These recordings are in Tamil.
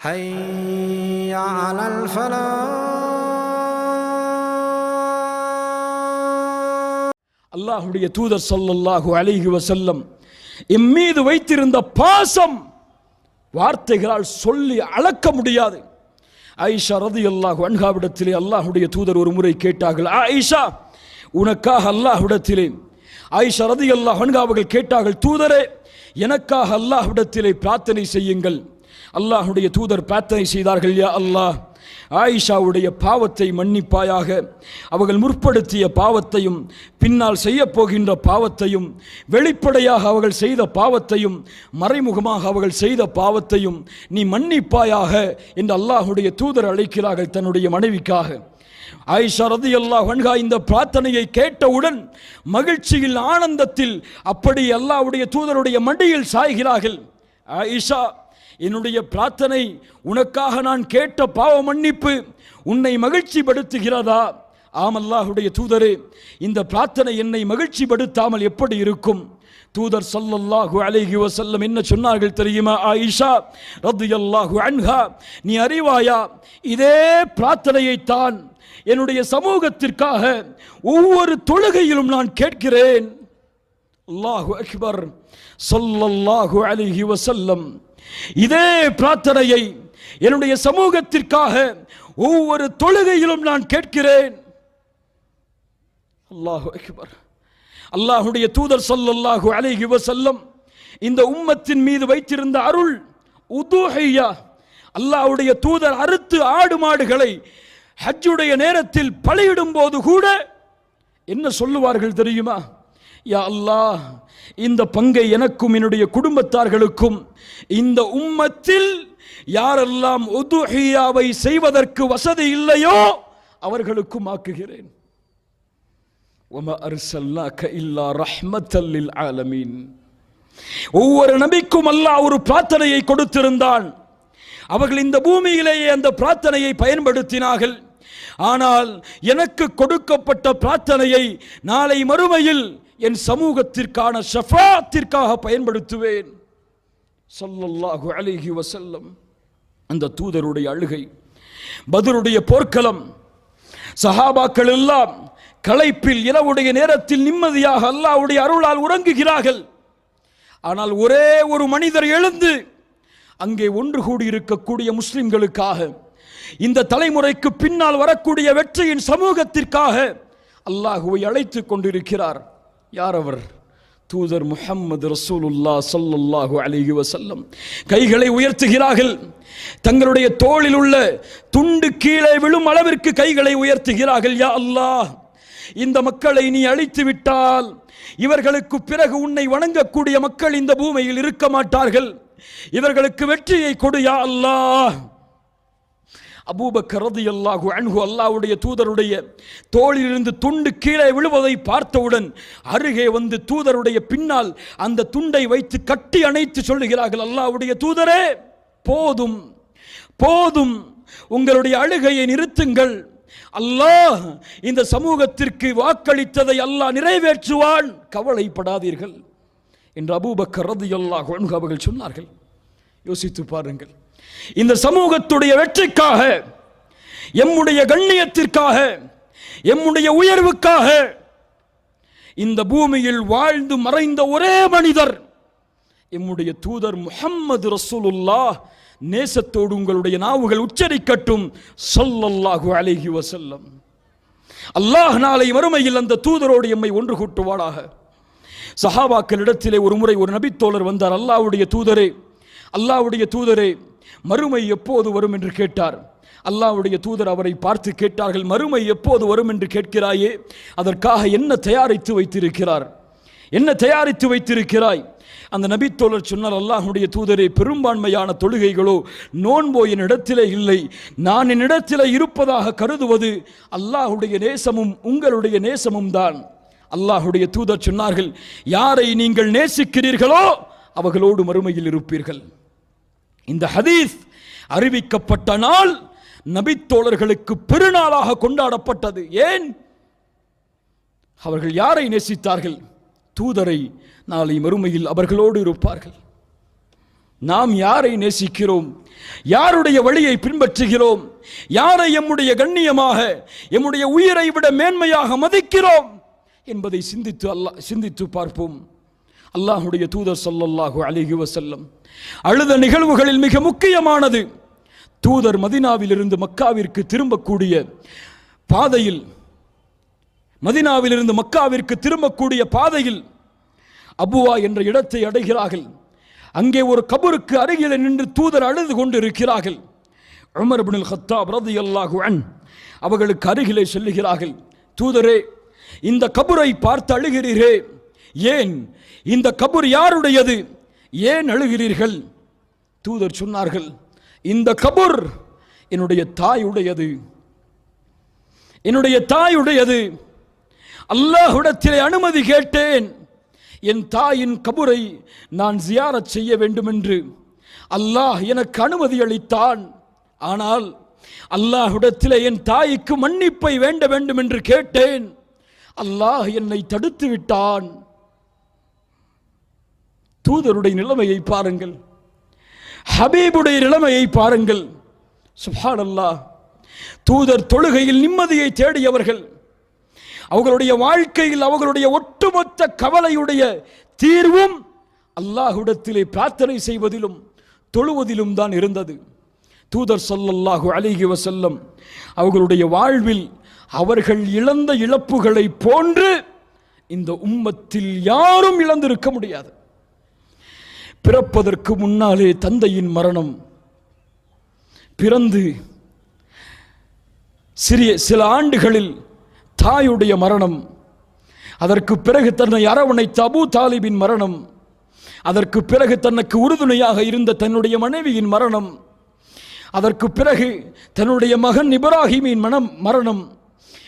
حي على الفلاح அல்லாஹுடைய தூதர் ஸல்லல்லாஹு அலைஹி வஸல்லம் எம் மீது வைத்திருந்த பாசம் வார்த்தைகளால் சொல்லி அளக்க முடியாது ஆயிஷா ரதியல்லாஹு அன்ஹாவிடத்திலே அல்லாஹுடைய தூதர் ஒரு முறை கேட்டார்கள் ஆயிஷா உனக்காக அல்லாஹ்விடத்திலே ஆயிஷா ரதியல்லாஹு அன்ஹா அவர்கள் கேட்டார்கள் தூதரே எனக்காக அல்லாஹ்விடத்திலே பிரார்த்தனை செய்யுங்கள் அல்லாஹுடைய தூதர் பிரார்த்தனை செய்தார்கள் யா அல்லாஹ். ஆயிஷாவுடைய பாவத்தை மன்னிப்பாயாக அவர்கள் முற்படுத்திய பாவத்தையும் பின்னால் செய்யப்போகின்ற பாவத்தையும் வெளிப்படையாக அவர்கள் செய்த பாவத்தையும் மறைமுகமாக அவர்கள் செய்த பாவத்தையும் நீ மன்னிப்பாயாக என்று அல்லாஹுடைய தூதர் அழைக்கிறார்கள் தன்னுடைய மனைவிக்காக. ஆயிஷா ரதி அல்லாஹ் வன்கா இந்த பிரார்த்தனையை கேட்டவுடன் மகிழ்ச்சியில் ஆனந்தத்தில் அப்படி அல்லாஹுடைய தூதருடைய மடியில் சாய்கிறார்கள். ஆயிஷா என்னுடைய பிரார்த்தனை உனக்காக நான் கேட்ட பாவ மன்னிப்பு உன்னை மகிழ்ச்சிப்படுத்துகிறதா? ஆமல்லாஹுடைய அல்லாஹுடைய தூதரே இந்த பிரார்த்தனை என்னை மகிழ்ச்சிப்படுத்தாமல் எப்படி இருக்கும்? தூதர் ஸல்லல்லாஹு அலைஹி வசல்லம் என்ன சொன்னார்கள் தெரியுமா ஆயிஷா ரத்து அல்லாஹு அன்ஹா? நீ அறிவாயா? இதே பிரார்த்தனையைத்தான் என்னுடைய சமூகத்திற்காக ஒவ்வொரு தொழுகையிலும் நான் கேட்கிறேன். அல்லாஹு அக்பர் சொல்லல்லாஹு அலிஹி வசல்லம் இதே பிரார்த்தனையை என்னுடைய சமூகத்திற்காக ஒவ்வொரு தொழுகையிலும் நான் கேட்கிறேன். அல்லாஹு அக்பர். அல்லாஹுடைய தூதர் ஸல்லல்லாஹு அலைஹி வஸல்லம் இந்த உம்மத்தின் மீது வைத்திருந்த அருள் உதுஹையா. அல்லாஹுடைய தூதர் அறுத்து ஆடு மாடுகளை ஹஜ்ஜுடைய நேரத்தில் பலியிடும் போது கூட என்ன சொல்லுவார்கள் தெரியுமா? யா அல்லாஹ் இந்த பங்கை எனக்கும் என்னுடைய குடும்பத்தார்களுக்கும் இந்த உம்மத்தில் யாரெல்லாம் ஒதுஹியாவை செய்வதற்கு வசதி இல்லையோ அவர்களுக்கும் ஆக்குகிறேன். ஒவ்வொரு நபிக்கும் அல்லாஹ் ஒரு பிரார்த்தனையை கொடுத்திருந்தான். அவர்கள் இந்த பூமியிலேயே அந்த பிரார்த்தனையை பயன்படுத்தினார்கள். ஆனால் எனக்கு கொடுக்கப்பட்ட பிரார்த்தனையை நாளை மறுமையில் என் சமூகத்திற்கான ஷஃபாத்திற்காக பயன்படுத்துவேன். சொல்லல்லாஹு அலிஹி வசல்லம் அந்த தூதருடைய அழுகை பதருடைய போர்க்களம் சஹாபாக்கள் எல்லாம் களைப்பில் இரவுடைய நேரத்தில் நிம்மதியாக அல்லாவுடைய அருளால் உறங்குகிறார்கள். ஆனால் ஒரே ஒரு மனிதர் எழுந்து அங்கே ஒன்று கூடியிருக்கக்கூடிய முஸ்லிம்களுக்காக இந்த தலைமுறைக்கு பின்னால் வரக்கூடிய வெற்றியின் சமூகத்திற்காக அல்லாஹுவை அழைத்து கொண்டிருக்கிறார். யார் அவர் தூதர் முஹம்மது ரசூலுல்லா ஸல்லல்லாஹு அலிஹி வசல்லம் கைகளை உயர்த்துகிறார்கள். தங்களுடைய தோளில் உள்ள துண்டு கீழே விழும் அளவிற்கு கைகளை உயர்த்துகிறார்கள். யா அல்லாஹ் இந்த மக்களை நீ அழித்து விட்டால் இவர்களுக்கு பிறகு உன்னை வணங்கக்கூடிய மக்கள் இந்த பூமியில் இருக்க மாட்டார்கள். இவர்களுக்கு வெற்றியை கொடு யா அல்லாஹ். அபூபக்கர் ரதியல்லாஹு அன்ஹு அல்லாவுடைய தூதருடைய தோளிலிருந்து துண்டு கீழே விழுவதை பார்த்தவுடன் அருகே வந்து தூதருடைய பின்னால் அந்த துண்டை வைத்து கட்டி அணைத்து சொல்லுகிறார்கள் அல்லாவுடைய தூதரே போதும் போதும் உங்களுடைய அழுகையை நிறுத்துங்கள். அல்லாஹ் இந்த சமூகத்திற்கு வாக்களித்ததை அல்லாஹ் நிறைவேற்றுவான். கவலைப்படாதீர்கள் என்று அபூபக்கர் ரதியல்லாஹு அன்ஹு அவர்கள் சொன்னார்கள். யோசித்து பாருங்கள். இந்த சமூகத்துடைய வெற்றிக்காக எம்முடைய கண்ணியத்திற்காக எம்முடைய உயர்வுக்காக இந்த பூமியில் வாழ்ந்து மறைந்த ஒரே மனிதர் எம்முடைய தூதர் முஹம்மது ரசூலுல்லா நேசத்தோடு உங்களுடைய நாவுகள் உச்சரிக்கட்டும் ஸல்லல்லாஹு அலைஹி வசல்லம் அல்லாஹ் நாளை மறுமையில் அந்த தூதரோடு எம்மை ஒன்று கூட்டுவாடாக சஹாபாக்களிடத்திலே ஒரு முறை ஒரு நபித்தோழர் வந்தார். அல்லாவுடைய தூதரே அல்லாவுடைய தூதரே மறுமை எப்போது வரும் என்று கேட்டார். அல்லாவுடைய தூதர் அவரை பார்த்து கேட்டார்கள் மறுமை எப்போது வரும் என்று கேட்கிறாயே? அதற்காக என்ன தயாரித்து வைத்திருக்கிறார்? என்ன தயாரித்து வைத்திருக்கிறாய்? அந்த நபித்தோழர் சொன்னார் அல்லாஹுடைய தூதரே பெரும்பான்மையான தொழுகைகளோ நோன்போ என்னிடத்திலே இல்லை. நான் என்னிடத்திலே இருப்பதாக கருதுவது அல்லாஹுடைய நேசமும் உங்களுடைய நேசமும் தான். அல்லாஹுடைய தூதர் சொன்னார்கள் யாரை நீங்கள் நேசிக்கிறீர்களோ அவர்களோடு மறுமையில் இருப்பீர்கள். இந்த ஹதீஸ் அறிவிக்கப்பட்ட நாள் நபித்தோழர்களுக்கு பெருநாளாக கொண்டாடப்பட்டது. ஏன்? அவர்கள் யாரை நேசித்தார்கள்? தூதரை நாளை மறுமையில் அவர்களோடு இருப்பார்கள். நாம் யாரை நேசிக்கிறோம்? யாருடைய வழியை பின்பற்றுகிறோம்? யாரை எம்முடைய கண்ணியமாக எம்முடைய உயிரை விட மேன்மையாக மதிக்கிறோம்? என்பதை சிந்தித்து அல்ல சிந்தித்து பார்ப்போம். அல்லாஹுடைய தூதர் சொல்லல்லாஹு அலைஹி வசல்லம் அழுத நிகழ்வுகளில் மிக முக்கியமானது தூதர் மதினாவிலிருந்து மக்காவிற்கு திரும்பக்கூடிய பாதையில் மதினாவிலிருந்து மக்காவிற்கு திரும்பக்கூடிய பாதையில் அபுவா என்ற இடத்தை அடைகிறார்கள். அங்கே ஒரு கபருக்கு அருகில் நின்று தூதர் அழுது கொண்டு இருக்கிறார்கள் உமர் இப்னுல் ஹத்தாப் ரலியல்லாஹு அன் அவர்களுக்கு அருகிலே சொல்லுகிறார்கள். தூதரே இந்த கபரை பார்த்து அழுகிறீரே. ஏன் இந்த கபர் யாருடையது? ஏன் அழுகிறீர்கள்? தூதர் சொன்னார்கள் இந்த கபர் என்னுடைய தாயுடையது. என்னுடைய தாயுடையது. அல்லாஹுடத்திலே அனுமதி கேட்டேன். என் தாயின் கபுரை நான் ஜியாரத் செய்ய வேண்டும் என்று அல்லாஹ் எனக்கு அனுமதி அளித்தான். ஆனால் அல்லாஹுடத்திலே என் தாய்க்கு மன்னிப்பை வேண்ட வேண்டும் என்று கேட்டேன். அல்லாஹ் என்னை தடுத்து விட்டான் தூதருடைய நிலைமையை பாருங்கள். ஹபீபுடைய நிலைமையை பாருங்கள். சுஹான் அல்லாஹ் தூதர் தொழுகையில் நிம்மதியை தேடியவர்கள். அவர்களுடைய வாழ்க்கையில் அவர்களுடைய ஒட்டுமொத்த கவலையுடைய தீர்வும் அல்லாஹுடத்திலே பிரார்த்தனை செய்வதிலும் தொழுவதிலும் தான் இருந்தது. தூதர் சொல்லல்லாஹு அலைஹி வசல்லம் அவர்களுடைய வாழ்வில் அவர்கள் இழந்த இழப்புகளை போன்று இந்த உம்மத்தில் யாரும் இழந்திருக்க முடியாது. பிறப்பதற்கு முன்னாலே தந்தையின் மரணம். பிறந்து சிறிய சில ஆண்டுகளில் தாயுடைய மரணம். அதற்கு பிறகு தன்னை அரவணைத்த அபு தாலிபின் மரணம். அதற்கு பிறகு தனக்கு உறுதுணையாக இருந்த தன்னுடைய மனைவியின் மரணம். அதற்கு பிறகு தன்னுடைய மகன் இப்ராஹிமின் மனம் மரணம்.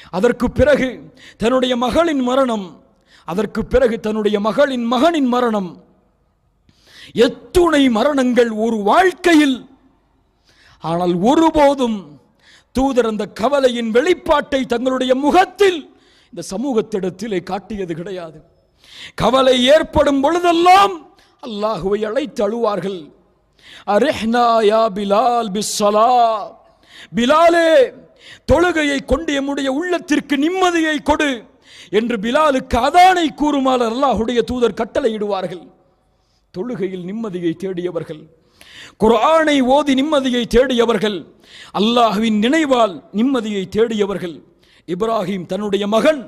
அதற்கு பிறகு தன்னுடைய மகளின் மரணம். அதற்கு பிறகு தன்னுடைய மகளின் மகனின் மரணம். எத்துணை மரணங்கள் ஒரு வாழ்க்கையில். ஆனால் ஒருபோதும் தூதர் அந்த கவலையின் வெளிப்பாட்டை தங்களுடைய முகத்தில் இந்த சமூகத்திடத்திலே காட்டியது கிடையாது. கவலை ஏற்படும் பொழுதெல்லாம் அல்லாஹுவை அழைத்து அழுவார்கள். அரிஹ்னா யா பிலால் பிஸ்ஸலா. பிலாலே தொழுகையை கொண்டு எம்முடைய உள்ளத்திற்கு நிம்மதியை கொடு என்று பிலாலுக்கு அதானை கூறுமாறு அல்லாஹுடைய தூதர் கட்டளையிடுவார்கள். தொழுகையில் நிம்மதியை தேடியவர்கள். குரானை ஓதி நிம்மதியை தேடியவர்கள். அல்லாஹுவின் நினைவால் நிம்மதியை தேடியவர்கள். இப்ராஹிம் தன்னுடைய மகன்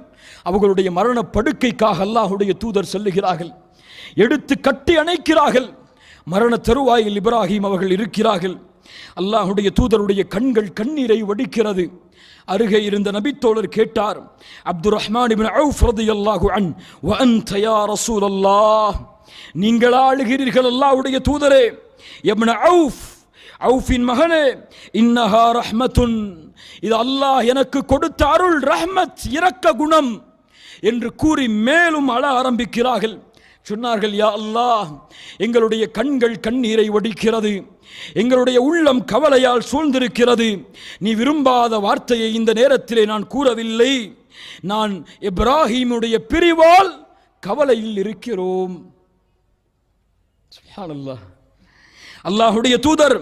அவர்களுடைய மரண படுக்கைக்காக அல்லாஹுடைய தூதர் செல்லுகிறார்கள். எடுத்து கட்டி அணைக்கிறார்கள். மரண தருவாயில் இப்ராஹிம் அவர்கள் இருக்கிறார்கள். அல்லாஹுடைய தூதருடைய கண்கள் கண்ணீரை வடிக்கிறது. அருகே இருந்த நபித்தோழர் கேட்டார் அப்துர் ரஹ்மான் அல்லாஹு அன் வன் அன்த யா ரசூலல்லாஹ்? நீங்களா அழுகிறீர்கள் அல்லாவுடைய தூதரே. எம்ன அவுஃப் அவுஃபின் மகனே இன்னஹா ரஹ்மத்துன். இது அல்லாஹ் எனக்கு கொடுத்த அருள் ரஹ்மத் இரக்க குணம் என்று கூறி மேலும் அழ ஆரம்பிக்கிறார்கள். சொன்னார்கள் யா அல்லாஹ் எங்களுடைய கண்கள் கண்ணீரை ஒடிக்கிறது. எங்களுடைய உள்ளம் கவலையால் சூழ்ந்திருக்கிறது. நீ விரும்பாத வார்த்தையை இந்த நேரத்திலே நான் கூறவில்லை. நான் இப்ராஹீமுடைய பிரிவால் கவலையில் இருக்கிறோம். அல்லாஹுடைய தூதர்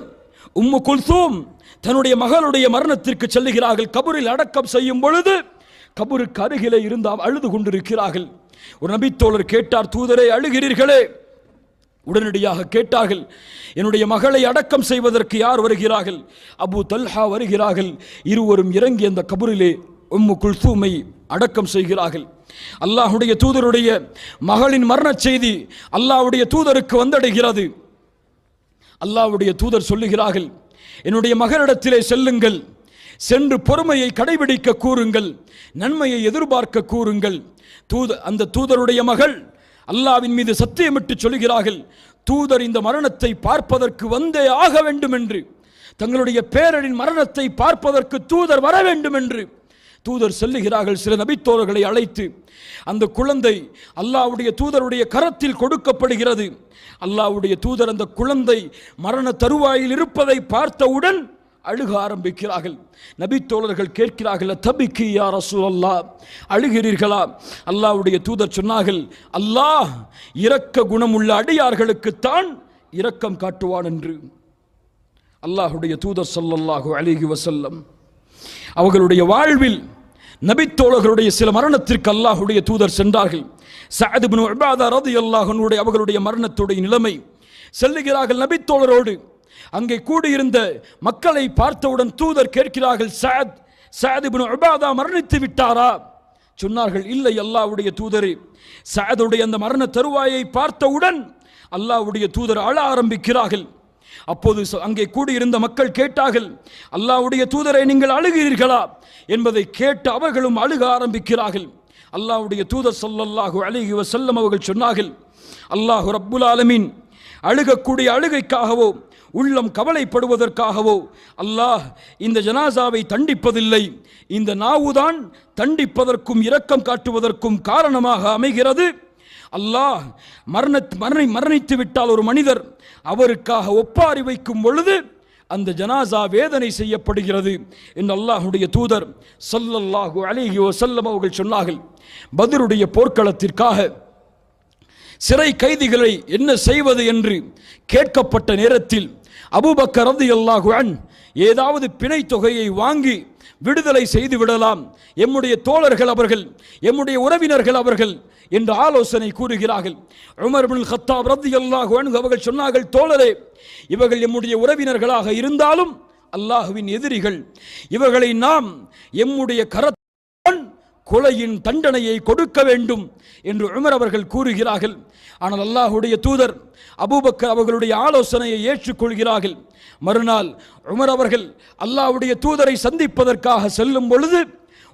உம்மு குல்சூம் தன்னுடைய மகளுடைய மரணத்திற்கு செல்லுகிறார்கள். கபரில் அடக்கம் செய்யும் பொழுது கபருக்கு அருகிலே இருந்து அழுது கொண்டிருக்கிறார்கள். ஒரு நபித்தோழர் கேட்டார் தூதரே அழுகிறீர்களே? உடனடியாக கேட்டார்கள் என்னுடைய மகளை அடக்கம் செய்வதற்கு யார் வருகிறார்கள்? அபு தல்ஹா வருகிறார்கள். இருவரும் இறங்கி அந்த கபரிலே உம்மு குல்சூமை அடக்கம் செய்கிறார்கள். அல்லாஹுடைய தூதருடைய மகளின் மரணச் செய்தி அல்லாஹ்வுடைய தூதருக்கு வந்தடைகிறது. அல்லாஹ்வுடைய தூதர் சொல்லுகிறார்கள் என்னுடைய மகனிடத்திலே செல்லுங்கள். சென்று பொறுமையை கடைபிடிக்க கூறுங்கள். நன்மையை எதிர்பார்க்க கூறுங்கள். தூத அந்த தூதருடைய மகள் அல்லாவின் மீது சத்தியமிட்டு சொல்கிறார்கள் தூதர் இந்த மரணத்தை பார்ப்பதற்கு வந்தே ஆக வேண்டும் என்று தங்களுடைய பேரனின் மரணத்தை பார்ப்பதற்கு தூதர் வர வேண்டும் என்று தூதர் செல்லுகிறார்கள் சில நபித்தோழர்களை அழைத்து அந்த குழந்தை அல்லாவுடைய தூதருடைய கரத்தில் கொடுக்கப்படுகிறது. அல்லாவுடைய தூதர் அந்த குழந்தை மரண தருவாயில் இருப்பதை பார்த்தவுடன் அழுக ஆரம்பிக்கிறார்கள். நபித்தோழர்கள் கேட்கிறார்கள் தபிக்கு யா அல்லா அழுகிறீர்களா? அல்லாவுடைய தூதர் சொன்னார்கள் அல்லாஹ் இரக்க குணமுள்ள அடியார்களுக்குத்தான் இரக்கம் காட்டுவான் என்று. அல்லாஹுடைய தூதர் சொல்லல்லாஹு அலைஹி வசல்லம் அவர்களுடைய வாழ்வில் நபித்தோழர்களுடைய சில மரணத்திற்கு அல்லாஹுடைய தூதர் சென்றார்கள். சஅத் இப்னு உபாதா அவர்களுடைய மரணத்துடைய நிலைமை செல்லுகிறார்கள் நபித்தோழரோடு. அங்கே கூடியிருந்த மக்களை பார்த்தவுடன் தூதர் கேட்கிறார்கள் சாத் சஅத் உபாதா மரணித்து விட்டாரா? சொன்னார்கள் இல்லை அல்லாவுடைய தூதரே. சஅதுடைய அந்த மரண தருவாயை பார்த்தவுடன் அல்லாஹ்வுடைய தூதர் அழ ஆரம்பிக்கிறார்கள். அப்போது அங்கே கூடியிருந்த மக்கள் கேட்டார்கள் அல்லாவுடைய தூதரை நீங்கள் அழுகிறீர்களா? என்பதை கேட்டு அவர்களும் அழுக ஆரம்பிக்கிறார்கள். அல்லாவுடைய தூதர் சொல்லல்லாஹு அழுகி வசல்லம் அவர்கள் சொன்னார்கள் அல்லாஹு ரப்புல் ஆலமீன் அழுகக்கூடிய அழுகைக்காகவோ உள்ளம் கவலைப்படுவதற்காகவோ அல்லாஹ் இந்த ஜனாசாவை தண்டிப்பதில்லை. இந்த நாவுதான் தண்டிப்பதற்கும் இரக்கம் காட்டுவதற்கும் காரணமாக அமைகிறது. அல்லாஹ் மரண மரணை மரணித்து விட்டால் ஒரு மனிதர் அவருக்காக ஒப்பாரி வைக்கும் பொழுது அந்த ஜனாசா வேதனை செய்யப்படுகிறது என்று அல்லாஹுடைய தூதர் சல்லல்லாஹு அலைஹி வஸல்லம் அவர்கள் சொன்னார்கள். பதிலுடைய போர்க்களத்திற்காக சிறை கைதிகளை என்ன செய்வது என்று கேட்கப்பட்ட நேரத்தில் அபுபக்கர் ரதி அன் ஏதாவது பிணை தொகையை வாங்கி விடுதலை செய்து விடலாம். எம்முடைய தோழர்கள் அவர்கள் எம்முடைய உறவினர்கள் அவர்கள் என்று ஆலோசனை கூறுகிறார்கள். உமர் பின் கத்தாப் ரலியல்லாஹு அன்ஹு அவர்கள் சொன்னார்கள் தோழரே இவர்கள் எம்முடைய உறவினர்களாக இருந்தாலும் அல்லாஹுவின் எதிரிகள். இவர்களை நாம் எம்முடைய கரத்தான் கொலையின் தண்டனையை கொடுக்க வேண்டும் என்று உமர் அவர்கள் கூறுகிறார்கள். ஆனால் அல்லாஹுடைய தூதர் அபூபக்கர் அவர்களுடைய ஆலோசனையை ஏற்றுக்கொள்கிறார்கள். மறுநாள் உமர் அவர்கள் அல்லாஹுடைய தூதரை சந்திப்பதற்காக செல்லும் பொழுது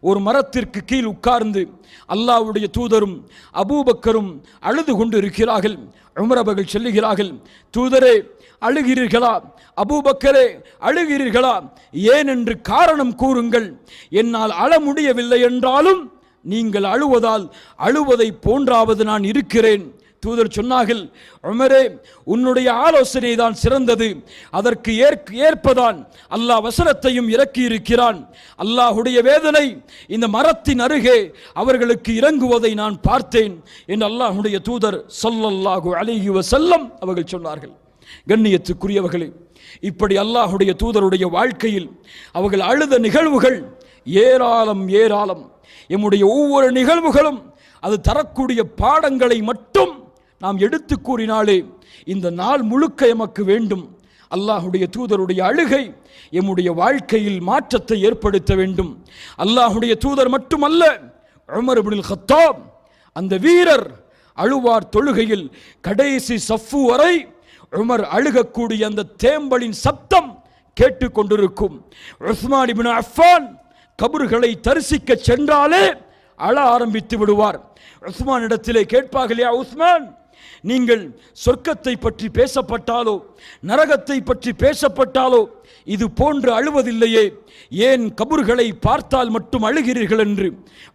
ஒரு மரத்திற்கு கீழ் உட்கார்ந்து அல்லாஹ்வுடைய தூதரும் அபூபக்கரும் அழுது கொண்டு இருக்கிறார்கள் உமர் அவர்கள் சொல்லுகிறார்கள் தூதரே அழுகிறீர்களா? அபூபக்கரே அழுகிறீர்களா? ஏன் என்று காரணம் கூறுங்கள். என்னால் அழ முடியவில்லை என்றாலும் நீங்கள் அழுவதால் அழுவதை போன்றாவது நான் இருக்கிறேன். தூதர் சொன்னார்கள் உமரே உன்னுடைய ஆலோசனை தான் சிறந்தது. அதற்கு ஏற்க ஏற்பதான் அல்லாஹ் வசனத்தையும் இறக்கி இருக்கிறான் அல்லாஹுடைய வேதனை இந்த மரத்தின் அருகே அவர்களுக்கு இறங்குவதை நான் பார்த்தேன் என்று அல்லாஹுடைய தூதர் சொல்லல்லாஹு அழகி செல்லம் அவர்கள் சொன்னார்கள். கண்ணியத்துக்குரியவர்களே இப்படி அல்லாஹுடைய தூதருடைய வாழ்க்கையில் அவர்கள் அழுத நிகழ்வுகள் ஏராளம் ஏராளம். எம்முடைய ஒவ்வொரு நிகழ்வுகளும் அது தரக்கூடிய பாடங்களை மட்டும் நாம் எடுத்து கூறினாலே இந்த நாள் முழுக்க எமக்கு வேண்டும். அல்லாஹுடைய தூதருடைய அழுகை எம்முடைய வாழ்க்கையில் மாற்றத்தை ஏற்படுத்த வேண்டும். அல்லாஹுடைய தூதர் மட்டுமல்ல உமர் இப்னுல் கத்தாப் அந்த வீரர் அழுவார் தொழுகையில் கடைசி சஃப்பு வரை உமர் அழுகக்கூடிய அந்த தேம்பலின் சப்தம் கேட்டுக்கொண்டிருக்கும். உஸ்மான் இபின் அஃபான் கபர்களை தரிசிக்க சென்றாலே அழ ஆரம்பித்து விடுவார். உஸ்மான் இடத்திலே கேட்பார்கள் யா உஸ்மான் நீங்கள் சொர்க்கத்தை பற்றி பேசப்பட்டாலோ நரகத்தை பற்றி பேசப்பட்டாலோ இது போன்று அழுவதில்லையே. ஏன் கபறுகளை பார்த்தால் மட்டும் அழுகிறீர்கள் என்று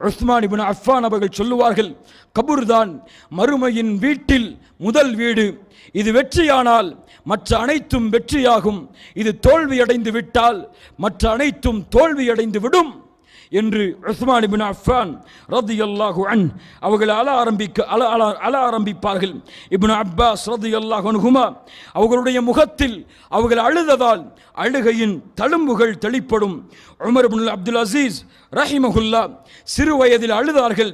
உஸ்மான் இப்னு அஃபான் அவர்கள் சொல்லுவார்கள் கபுர்தான் மறுமையின் வீட்டில் முதல் வீடு. இது வெற்றியானால் மற்ற அனைத்தும் வெற்றியாகும். இது தோல்வியடைந்து விட்டால் மற்ற அனைத்தும் தோல்வியடைந்து விடும். என்று உஸ்மான் இப்னு அஃபான் ரதியல்லாஹு அன் அவர்கள் அல ஆரம்பிக்க அல அல அல ஆரம்பிப்பார்கள். இப்னு அப்பாஸ் அல்லாஹ் அன்ஹுமா அவர்களுடைய முகத்தில் அவர்கள் அழுததால் அழுகையின் தழும்புகள் தெளிப்படும். உமர் இப்னு அப்துல் அசீஸ் ரஹிமகுல்லா சிறு வயதில் அழுதார்கள்.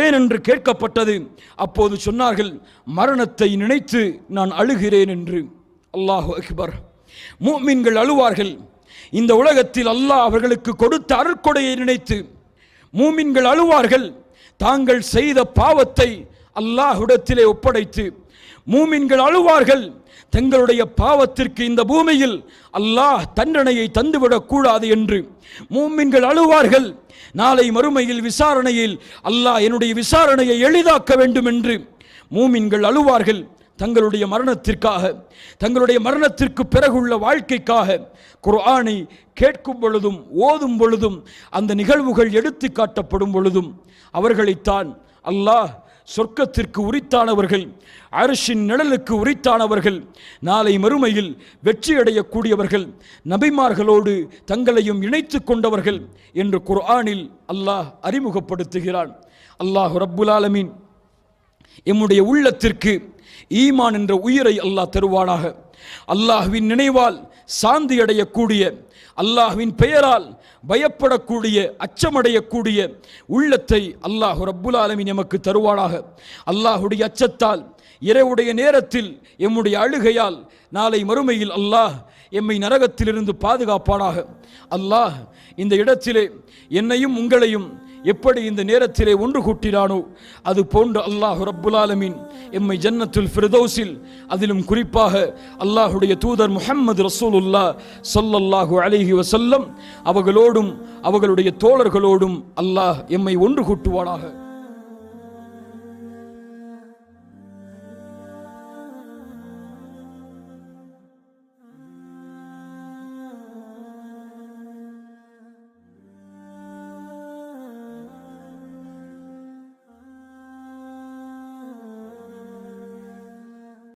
ஏன் என்று கேட்கப்பட்டது. அப்போது சொன்னார்கள் மரணத்தை நினைத்து நான் அழுகிறேன் என்று. அல்லாஹு அக்பர். மூமின்கள் அழுவார்கள். இந்த உலகத்தில் அல்லாஹ் அவர்களுக்கு கொடுத்த அருட்கொடையை நினைத்து மூமின்கள் அழுவார்கள். தாங்கள் செய்த பாவத்தை அல்லாஹுடத்திலே ஒப்படைத்து மூமின்கள் அழுவார்கள். தங்களுடைய பாவத்திற்கு இந்த பூமியில் அல்லாஹ் தண்டனையை தந்துவிடக் கூடாது என்று மூமின்கள் அழுவார்கள். நாளை மறுமையில் விசாரணையில் அல்லாஹ் என்னுடைய விசாரணையை எளிதாக்க வேண்டும் என்று மூமின்கள் அழுவார்கள். தங்களுடைய மரணத்திற்காக தங்களுடைய மரணத்திற்கு பிறகுள்ள வாழ்க்கைக்காக குர்ஆனை கேட்கும் பொழுதும் ஓதும் பொழுதும் அந்த நிகழ்வுகள் எடுத்து காட்டப்படும் பொழுதும் அவர்களைத்தான் அல்லாஹ் சொர்க்கத்திற்கு உரித்தானவர்கள் அரசின் நிழலுக்கு உரித்தானவர்கள் நாளை மறுமையில் வெற்றியடையக்கூடியவர்கள் நபிமார்களோடு தங்களையும் இணைத்து கொண்டவர்கள் என்று குர்ஆனில் அல்லாஹ் அறிமுகப்படுத்துகிறான். அல்லாஹ் ரப்புல் ஆலமீன். எம்முடைய உள்ளத்திற்கு ஈமான் என்ற உயிரை அல்லாஹ் தருவானாக. அல்லாஹ்வின் நினைவால் சாந்தி அடையக்கூடிய அல்லாஹ்வின் பெயரால் பயப்படக்கூடிய அச்சமடையக்கூடிய உள்ளத்தை அல்லாஹ் ரப்புல் ஆலமீன் எமக்கு தருவானாக. அல்லாஹுடைய அச்சத்தால் இரவுடைய நேரத்தில் எம்முடைய அழுகையால் நாளை மறுமையில் அல்லாஹ் எம்மை நரகத்திலிருந்து பாதுகாப்பானாக. அல்லாஹ் இந்த இடத்திலே என்னையும் உங்களையும் எப்படி இந்த நேரத்திலே ஒன்று கூட்டினானோ அது போன்று அல்லாஹ் ரப்புலாலமின் எம்மை ஜன்னத்துல் ஃபிரதோஸில் அதிலும் குறிப்பாக அல்லாஹுடைய தூதர் முஹம்மது ரசூலுல்லா சொல்லல்லாஹு அலிஹி வசல்லம் அவர்களோடும் அவர்களுடைய தோழர்களோடும் அல்லாஹ் எம்மை ஒன்று கூட்டுவானாக.